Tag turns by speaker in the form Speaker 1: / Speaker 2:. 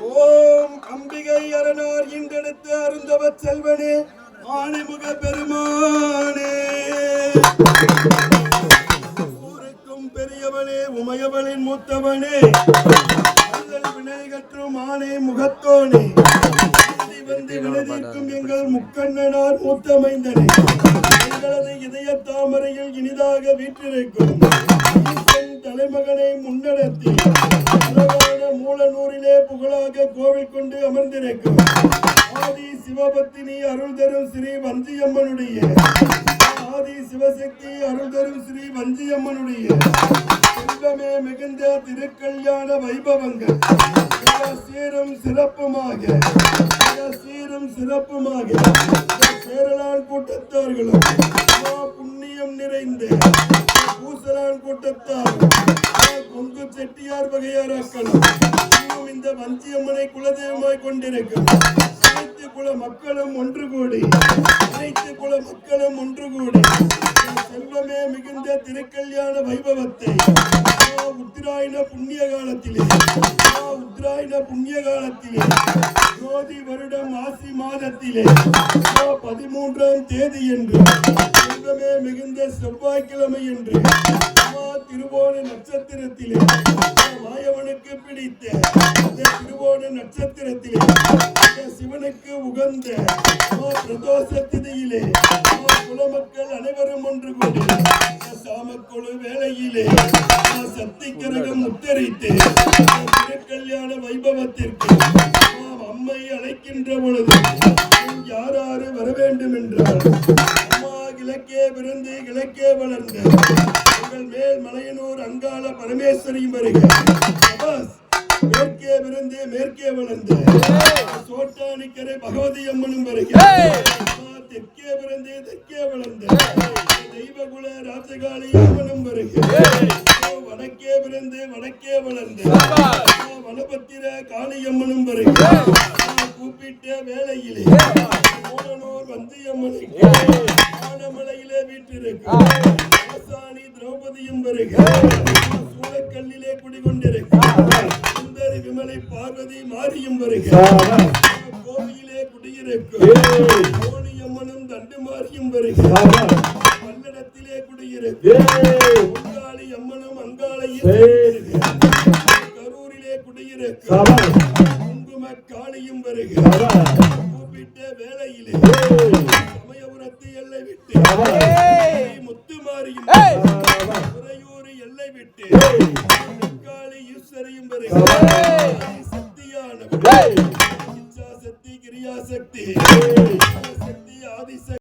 Speaker 1: ஓம் அம்பிகை அரணார் இன்றெடுத்து அருந்தவ செல்வனே ஆணைமுக பெருமானே. ஊருக்கும் பெரியவனே உமையவனின் மூத்தவனே. அல்லல் ஆணை முகத்தோனே. வந்து எங்கள் முக்கண்ணனார் மூத்தமைந்தனே. எங்களது இதய தாமரையில் இனிதாக வீற்றிருக்கும். தலைமகனை முன்னெடுத்தி புகழாக கோவில் கொண்டு அமர்ந்திருக்கும் ஆதி சிவபத்தினி அருள் தரும் ஸ்ரீ வஞ்சியம்மனுடைய ஆதி சிவசக்தி அருள் தரும் ஸ்ரீ வஞ்சியம்மனுடைய செல்வமே மிகுந்த திருக்கல்யாண வைபவங்கள். சீரும் சிறப்புமாக சீரும் சிறப்புமாக இந்த சேரலான் கூட்டத்தார்களும் புண்ணியம் நிறைந்த பூசலான் கூட்டத்தார் கொங்கு செட்டியார் வகையாராக்கள் இன்னும் இந்த வஞ்சியம்மனை குலதெய்வமாய் கொண்டிருக்கும் அனைத்து குல மக்களும் ஒன்று கூடி அனைத்து குல மக்களும் ஒன்று கூடி செல்வமே மிகுந்த திருக்கல்யாண வைபவத்தை. உத்ராயண புண்ணிய காலத்திலே உத்ராயண புண்ணிய காலத்திலே ஜோதி வருடம் ஆசி மாதத்திலே. பதிமூன்றாம் தேதி என்று செல்வமே மிகுந்த செவ்வாய்க்கிழமை என்று. திருவோண நட்சத்திரத்திலே. மாயவனுக்கு பிடித்த. திருவோண நட்சத்திரத்திலே. சிவனுக்கு உகந்த. பிரதோஷ திதியிலே. சாமக்குழு வேலையிலே சக்தி கரகம் உத்தரித்து கல்யாண வைபவத்திற்கு ஆம், அம்மை அழைக்கின்ற பொழுது நீ யாராரு வர வேண்டும் என்றால் அம்மா கிழக்கே பிறந்து கிழக்கே வளர்ந்த உங்கள் மேல் மலையனூர் அங்காள பரமேஸ்வரியும் வருக. மேற்கே பிறந்து மேற்கே வளர்ந்து சோட்டானிக்கரை பகவதி அம்மனும் வருக. அம்மா தெற்கே பிறந்து தெற்கே வளர்ந்து தெய்வகுல ராஜகாளி அம்மனும் வருக ஓ, வடக்கே பிறந்து வடக்கே வளர்ந்த. வனபத்திர காளியம்மனும் வருக அம்மா கூப்பிட்ட வேளையிலே மூலனூர் வந்தியம்மனுக்கு ஆனமலையிலே திரௌபதியும் வருக அம்மா சூளக்கல்லிலே குடிகொண்டிருக்கும் சுந்தரி விமலை பார்வதி மாரியும் வருக கோவிலே குடியிருக்கும். கோணியம்மனும் தண்டுமாரியும் வருக பல்லடத்திலே குடியிருக்கும் பொங்காளி அம்மனும் அங்காளையும் வருக. கரூரிலே குடியிருக்கும் குங்கும காளியும் வருக கூப்பிட்ட வேளையிலே சமயபுரத்து எல்லை விட்டு முத்துமாரியும் உறையூர் எல்லை விட்டு காளி ஈஸ்வரையும் வருக சக்தியானவர் இச்சா சக்தி கிரியா சக்தி